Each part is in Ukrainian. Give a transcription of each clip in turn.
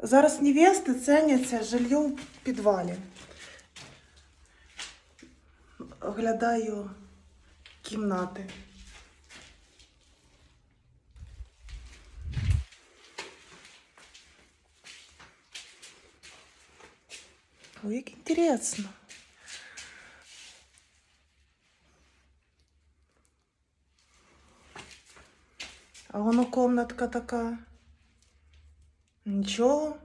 Зараз невести ціняться жилье в підвалі. Оглядаю кімнати. Ой, як інтересно. А воно комнатка така. Нічого.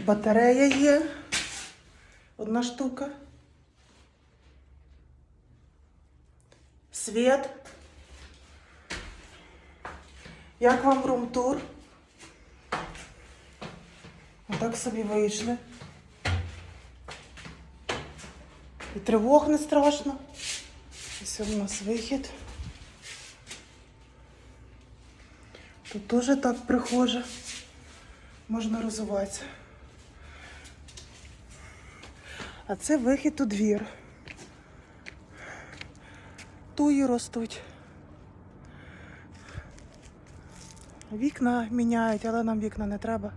Батарея є. Одна штука. Світ. Як вам рум-тур? Отак собі вийшли. І тривог не страшно. Ось у нас вихід. Тут теж так прихоже. Можна розвиватися. А це вихід у двір. Туї ростуть. Вікна міняють, але нам вікна не треба.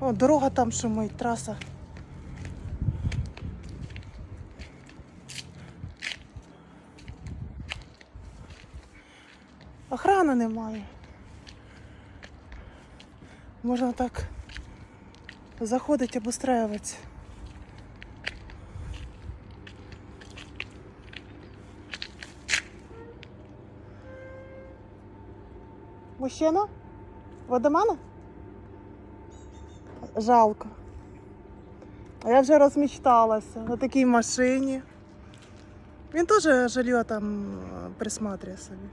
О, дорога там шумить, траса. Охрани немає. Можна так заходити, обустраюватися. Мужчина? Водомана? Жалко. А я вже розмічталася на такій машині. Він теж жилье там е, присматрює собі.